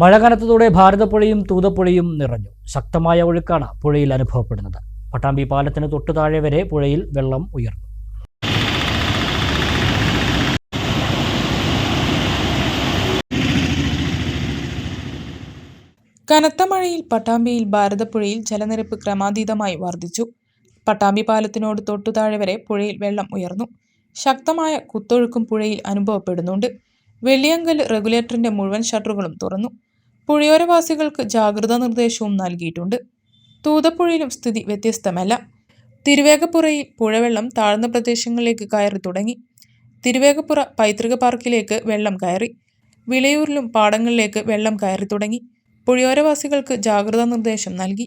മഴ കനത്തതോടെ ഭാരതപ്പുഴയും തൂതപ്പുഴയും നിറഞ്ഞു. ശക്തമായ ഒഴുക്കാണ് പുഴയിൽ അനുഭവപ്പെടുന്നത്. പട്ടാമ്പി പാലത്തിന് തൊട്ടു താഴെ വരെ പുഴയിൽ വെള്ളം ഉയർന്നു. കനത്ത മഴയിൽ പട്ടാമ്പിയിൽ ഭാരതപ്പുഴയിൽ ജലനിരപ്പ് ക്രമാതീതമായി വർദ്ധിച്ചു. പട്ടാമ്പി പാലത്തിനോട് തൊട്ടു താഴെ വരെ പുഴയിൽ വെള്ളം ഉയർന്നു. ശക്തമായ കുത്തൊഴുക്കും പുഴയിൽ അനുഭവപ്പെടുന്നുണ്ട്. വെള്ളിയങ്കൽ റെഗുലേറ്ററിന്റെ മുഴുവൻ ഷട്ടറുകളും തുറന്നു. പുഴയോരവാസികൾക്ക് ജാഗ്രതാ നിർദ്ദേശവും നൽകിയിട്ടുണ്ട്. തൂതപ്പുഴയിലും സ്ഥിതി വ്യത്യസ്തമല്ല. തിരുവേഗപ്പുറയിൽ പുഴവെള്ളം താഴ്ന്ന പ്രദേശങ്ങളിലേക്ക് കയറി തുടങ്ങി. തിരുവേഗപ്പുറ പൈതൃക പാർക്കിലേക്ക് വെള്ളം കയറി. വിളയൂരിലും പാടങ്ങളിലേക്ക് വെള്ളം കയറി തുടങ്ങി. പുഴയോരവാസികൾക്ക് ജാഗ്രതാ നിർദ്ദേശം നൽകി.